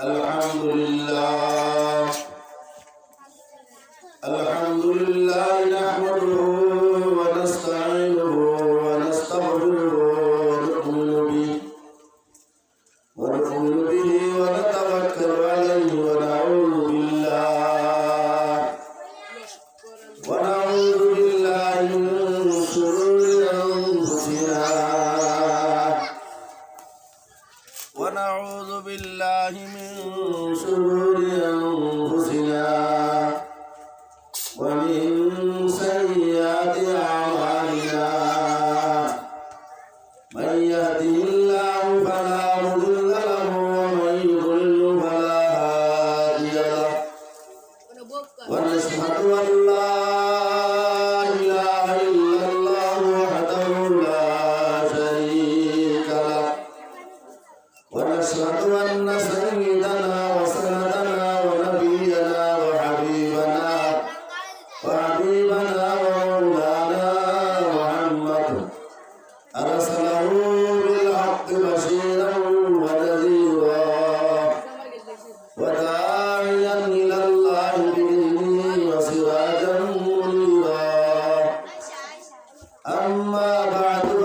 الحمد لله ونعوذ بالله من شرور أنفسنا أشهد أن سيدنا وسندنا ونبينا وحبيبنا وحبيبنا ومولانا محمد أرسله بالحق بشيرا ونذيرا وداعيا إلى الله بإذنه وسراجا منيرا أما بعد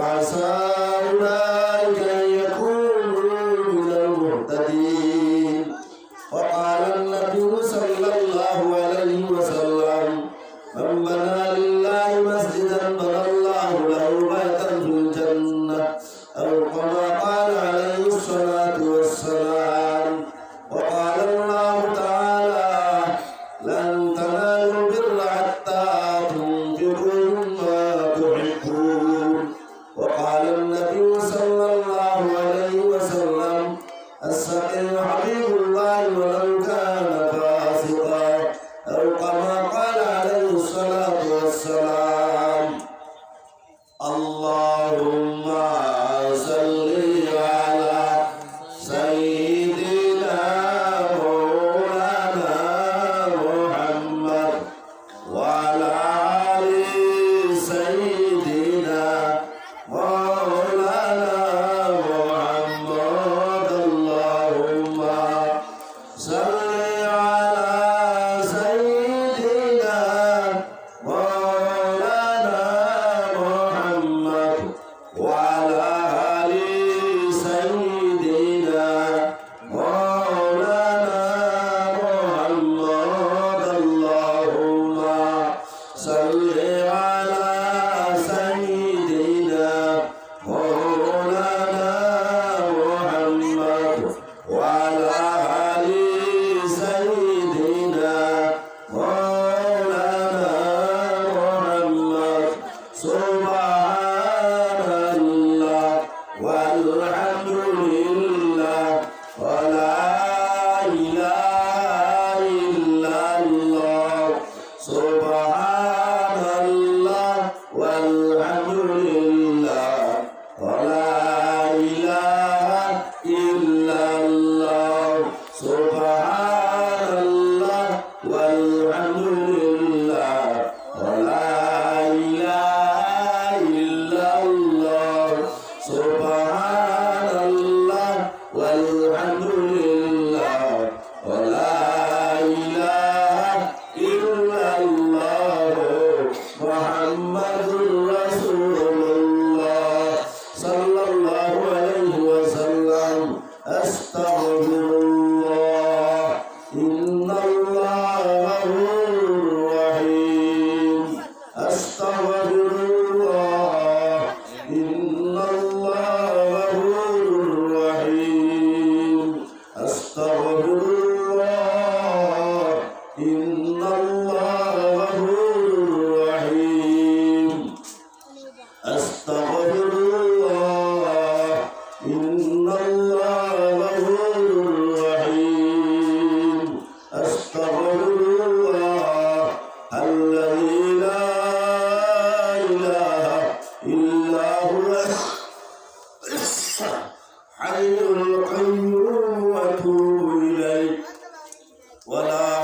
Vasa Ura. la الأمر حي القيوم وأتوب اليه ولا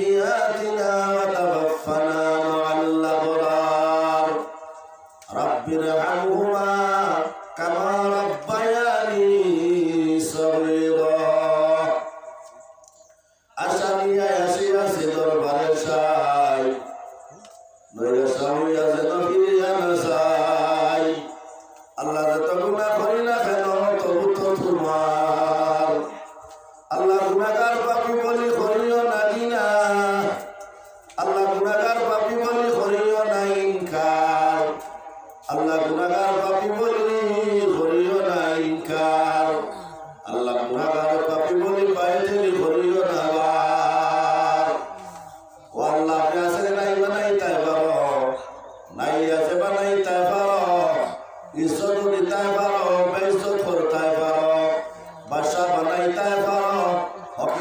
سيئاتنا وتوفنا مع الأبرار رب ارحمهما كما ربياني صغيرا أشهد يا يسير سيدر برشاي নইলে সামিয়া যেন ফিরিয়া না যায় আল্লাহ যত গুণা করি না কেন তবু তো তোমার আল্লাহ গুণাকার পাপি বলি করিও না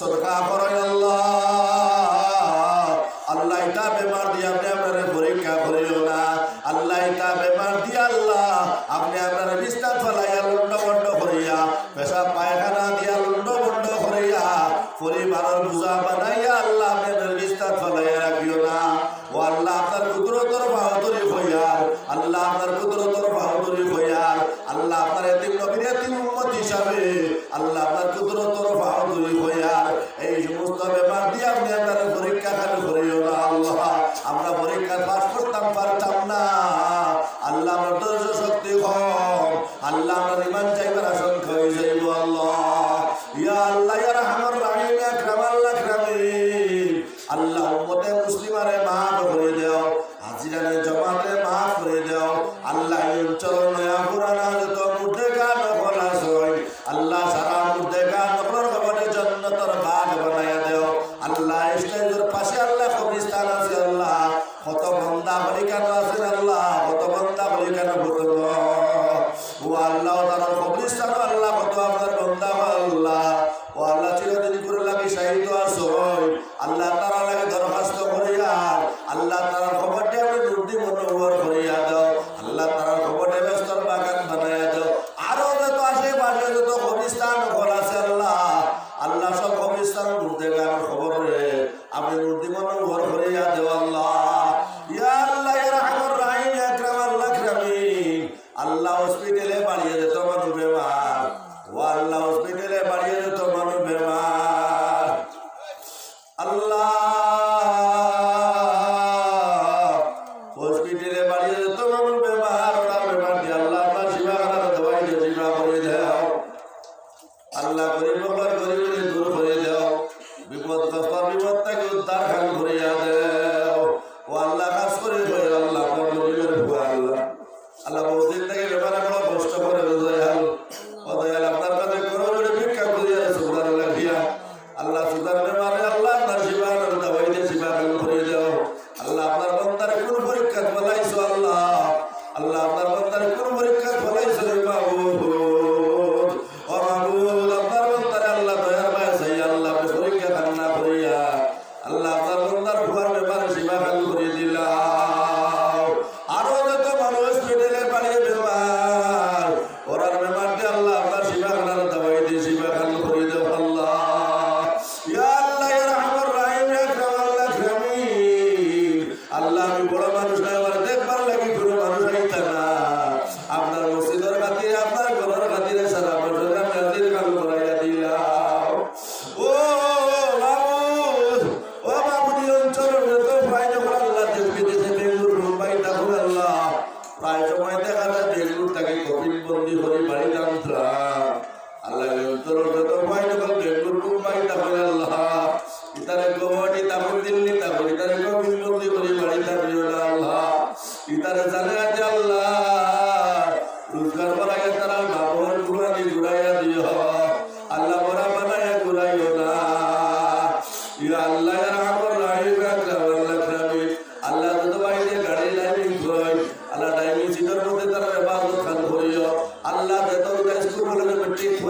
সদকা করাই আল্লাহ। আল্লাহ এটা বেমার দিয়ে আপনি আপনার পরীক্ষা করিও না। আল্লাহ এটা বেমার দিয়ে আল্লাহ আপনি আপনার বিস্তার ফেলাইয়া লন্ড বন্ড করিয়া পেশা পায়খানা দিয়া লুণ্ড বন্ড করিয়া, পরিবারের বুঝা বানাইয়া আল্লাহ আপনার বিস্তার ফেলাইয়া রাখিও না। ও আল্লাহ আপনার কুদরতর বাহাদুরি হইয়ার আল্লাহ আপনার কুদরতর বাহাদুরি হইয়ার আল্লাহ আপনার এতিম নবীর এতিম উন্মত হিসাবে, আল্লাহ আপনার কুদরতর বাহাদুরি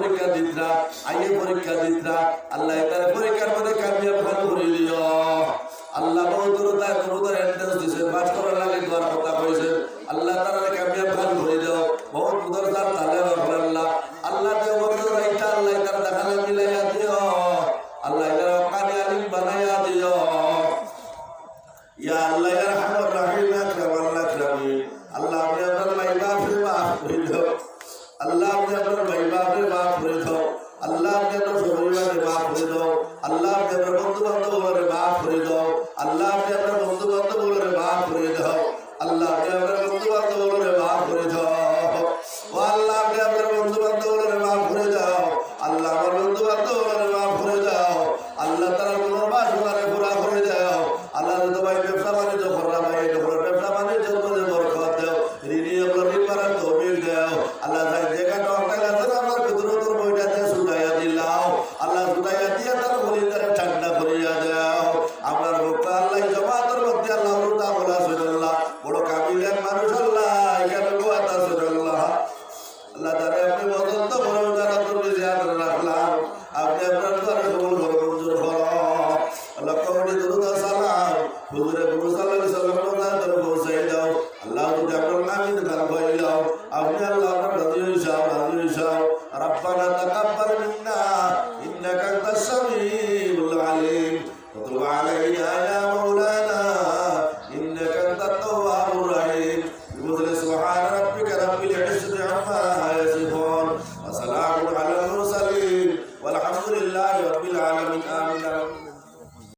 পরীক্ষা দিতরা আইয়ে পরীক্ষা দিতরা আল্লাহ তার পরীক্ষার মধ্যে কামিয়াব হাত করে দিও আল্লাহ বহুত তার দূরতার এন্ট্রেন্স দিয়েছেন পাস করার লাগে দোয়ার কথা কইছেন আল্লাহ তারা কামিয়াব হাত করে দিও বহুত উদর তার তাহলে আল্লাহ। আল্লাহ দেও বন্ধ রাইতা আল্লাহ তার দেখালে মিলাইয়া দিও। আল্লাহ তার কানে আলিম বানাইয়া দিও। ইয়া আল্লাহ ইয়া রাহমান রাহিম, আকরাম আল্লাহ আকরাম। আল্লাহ আপনি আপনার মাইবা আপনি আল্লাহ